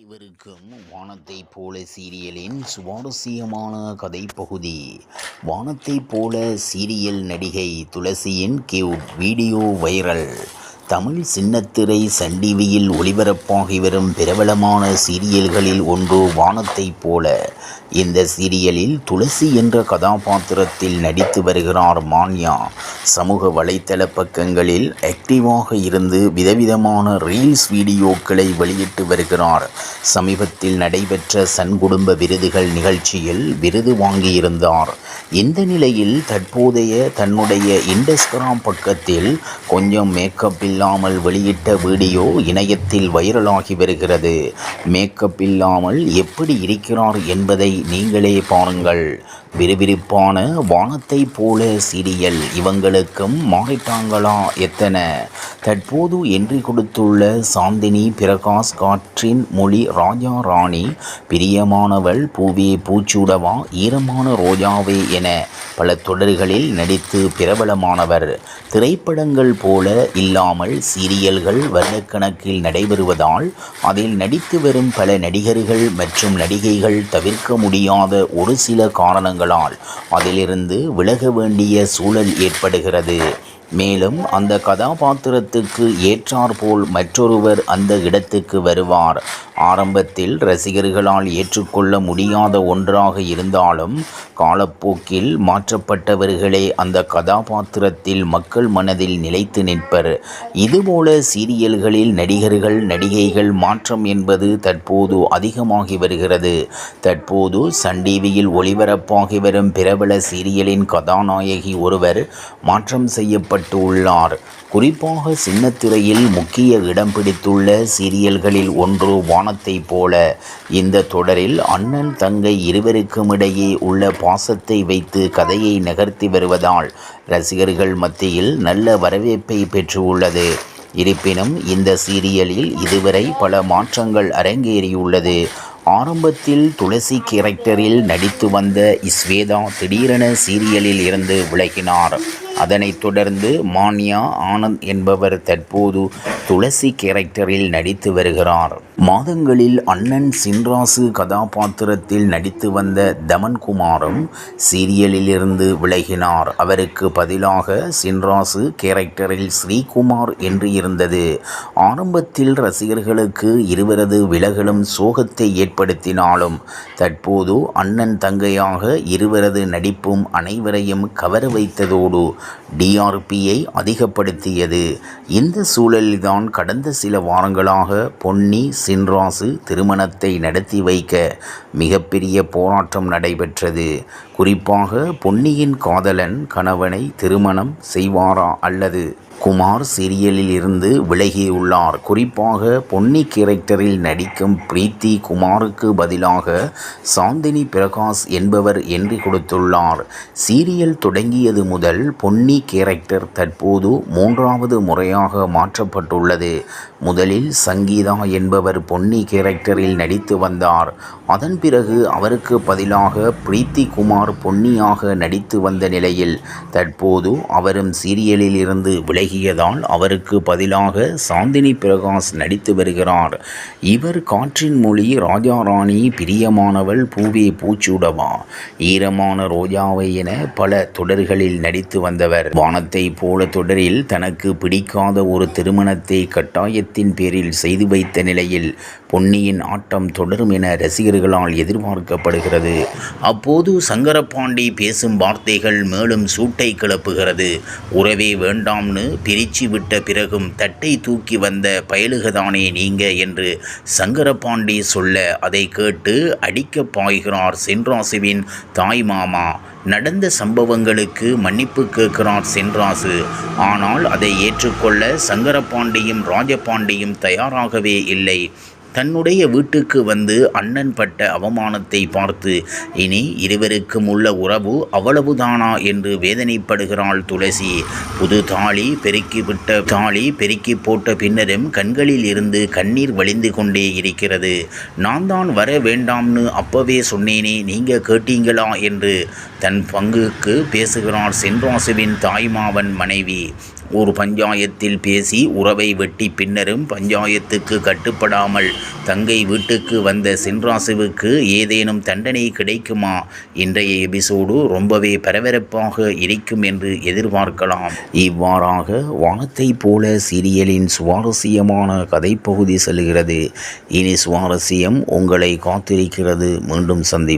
அனைவருக்கும் வானத்தைப் போல சீரியலின் சுவாரஸ்யமான கதைப்பகுதி. வானத்தைப் போல சீரியல் நடிகை துளசியின் கியூட் வீடியோ வைரல் தமிழ் சின்னத்திரை சன் டிவியில் ஒளிபரப்பாகி வரும் பிரபலமான சீரியல்களில் ஒன்று வானத்தைப் போல. இந்த சீரியலில் துளசி என்ற கதாபாத்திரத்தில் நடித்து வருகிறார் மான்யா. சமூக வலைத்தள பக்கங்களில் ஆக்டிவாக இருந்து விதவிதமான ரீல்ஸ் வீடியோக்களை வெளியிட்டு வருகிறார். சமீபத்தில் நடைபெற்ற சன் குடும்ப விருதுகள் நிகழ்ச்சியில் விருது வாங்கியிருந்தார். இந்த நிலையில் தற்போதைய தன்னுடைய இண்டஸ்கிராம் பக்கத்தில் கொஞ்சம் மேக்கப்பில் இல்லாமல் வெளியிட்ட வீடியோ இணையத்தில் வைரலாகி வருகிறது. மேக்கப் இல்லாமல் எப்படி இருக்கிறார் என்பதை நீங்களே பாருங்கள். விறுவிறுப்பான வானத்தை போல சீரியல். இவங்களுக்கும் மாறிட்டாங்களா எத்தனை? தற்போது என்றி கொடுத்துள்ள சாந்தினி பிரகாஷ் காற்றின் மொழி ராஜா ராணி பிரியமானவள் பூவே பூச்சூடவா ஈரமான ரோஜாவே என பல தொடர்களில் நடித்து பிரபலமானவர். திரைப்படங்கள் போல இல்லாமல் சீரியல்கள் வருடக்கணக்கில் நடைபெறுவதால் அதில் நடித்து வரும் பல நடிகர்கள் மற்றும் நடிகைகள் தவிர்க்க முடியாத ஒரு சில காரணங்கள் காரணங்களால் அதிலிருந்து விலக வேண்டிய சூழல் ஏற்படுகிறது. மேலும் அந்த கதாபாத்திரத்துக்கு ஏற்றாற்போல் மற்றொருவர் அந்த இடத்துக்கு வருவார். ஆரம்பத்தில் ரசிகர்களால் ஏற்றுக்கொள்ள முடியாத ஒன்றாக இருந்தாலும் காலப்போக்கில் மாற்றப்பட்டவர்களே அந்த கதாபாத்திரத்தில் மக்கள் மனதில் நிலைத்து நிற்பர். இதுபோல சீரியல்களில் நடிகர்கள் நடிகைகள் மாற்றம் என்பது தற்போது அதிகமாகி வருகிறது. தற்போது சன் டிவியில் ஒளிபரப்பாகி வரும் பிரபல சீரியலின் கதாநாயகி ஒருவர் மாற்றம் செய்யப்பட்ட உள்ளார் குறிப்பாக சின்னத்திரையில் முக்கிய இடம் பிடித்துள்ள சீரியல்களில் ஒன்று வானத்தை போல. இந்த தொடரில் அண்ணன் தங்கை இருவருக்கும் இடையே உள்ள பாசத்தை வைத்து கதையை நகர்த்தி வருவதால் ரசிகர்கள் மத்தியில் நல்ல வரவேற்பை பெற்றுள்ளது. இருப்பினும் இந்த சீரியலில் இதுவரை பல மாற்றங்கள் அரங்கேறியுள்ளது. ஆரம்பத்தில் துளசி கேரக்டரில் நடித்து வந்த இஸ்வேதா திடீரென சீரியலில் இருந்து விலகினார். அதனைத் தொடர்ந்து மான்யா ஆனந்த் என்பவர் தற்போது துளசி கேரக்டரில் நடித்து வருகிறார். மாதங்களில் அண்ணன் சின்ராசு கதாபாத்திரத்தில் நடித்து வந்த தமன்குமாரும் சீரியலிலிருந்து விலகினார். அவருக்கு பதிலாக சின்ராசு கேரக்டரில் ஸ்ரீகுமார் என்று இருந்தது. ஆரம்பத்தில் ரசிகர்களுக்கு இருவரது விலகலும் சோகத்தை ஏற்படுத்தினாலும் தற்போது அண்ணன் தங்கையாக இருவரது நடிப்பும் அனைவரையும் கவர வைத்ததோடு டிஆர்பியை அதிகப்படுத்தியது. இந்த சூழலில்தான் கடந்த சில வாரங்களாக பொன்னி சின்ராசு திருமணத்தை நடத்தி வைக்க மிகப்பெரிய போராட்டம் நடைபெற்றது. குறிப்பாக பொன்னியின் காதலன் கணவனை திருமணம் செய்வாரா அல்லது குமார் சீரியலில் இருந்து விலகியுள்ளார். குறிப்பாக பொன்னி கேரக்டரில் நடிக்கும் பிரீத்தி குமாருக்கு பதிலாக சாந்தினி பிரகாஷ் என்பவர் என்று கொடுத்துள்ளார். சீரியல் தொடங்கியது முதல் பொன்னி கேரக்டர் தற்போது மூன்றாவது முறையாக மாற்றப்பட்டுள்ளது. முதலில் சங்கீதா என்பவர் பொன்னி கேரக்டரில் நடித்து வந்தார். அதன் பிறகு அவருக்கு பதிலாக பிரீத்தி குமார் பொன்னியாக நடித்து வந்த நிலையில் தற்போது அவரும் சீரியலில் இருந்து விலகியதால் அவருக்கு பதிலாக சாந்தினி பிரகாஷ் நடித்து வருகிறார். இவர் காற்றின் மொழி ராஜாராணி பிரியமானவள் பூவே பூச்சூடவா. ஈரமான ரோஜாவை என பல தொடர்களில் நடித்து வந்தவர். வானத்தை போல தொடரில் தனக்கு பிடிக்காத ஒரு திருமணத்தை கட்டாயத்தின் பேரில் செய்து வைத்த நிலையில் பொன்னியின் ஆட்டம் தொடரும் என ரசிகர்களால் எதிர்பார்க்கப்படுகிறது. அப்போது சங்கரபாண்டி பேசும் வார்த்தைகள் மேலும் சூட்டை கிளப்புகிறது. உறவே வேண்டாம்னு பிரிச்சு விட்ட பிறகும் தட்டை தூக்கி வந்த பயலுகதானே நீங்க என்று சங்கரபாண்டி சொல்ல அதை கேட்டு அடிக்க பாய்கிறார் சென்ராசுவின் தாய் மாமா. நடந்த சம்பவங்களுக்கு மன்னிப்பு கேட்கிறார் சென்ராசு ஆனால் அதை ஏற்றுக்கொள்ள சங்கரபாண்டியும் ராஜபாண்டியும் தயாராகவே இல்லை. தன்னுடைய வீட்டுக்கு வந்து அண்ணன் பட்ட அவமானத்தை பார்த்து இனி இருவருக்கும் உள்ள உறவு அவ்வளவுதானா? என்று வேதனைப்படுகிறாள் துளசி. புது தாலி பெருக்கிவிட்ட தாலி பெருக்கி போட்ட பின்னரும் கண்களில் இருந்து கண்ணீர் வழிந்து கொண்டே இருக்கிறது. நான் தான் வர வேண்டாம்னு அப்பவே சொன்னேனே நீங்க கேட்டீங்களா? என்று தன் பங்குக்கு பேசுகிறார் சென்றாசுவின் தாய்மாவன் மனைவி. ஒரு பஞ்சாயத்தில் பேசி உறவை வெட்டி பின்னரும் பஞ்சாயத்துக்கு கட்டுப்படாமல் தங்கை வீட்டுக்கு வந்த சின்ராசுவுக்கு ஏதேனும் தண்டனை கிடைக்குமா? இன்றைய எபிசோடு ரொம்பவே பரபரப்பாக இருக்கும் என்று எதிர்பார்க்கலாம். இவ்வாறாக வானத்தை போல சீரியலின் சுவாரஸ்யமான கதைப்பகுதி செல்கிறது. இனி சுவாரஸ்யம் உங்களை காத்திருக்கிறது. மீண்டும் சந்தி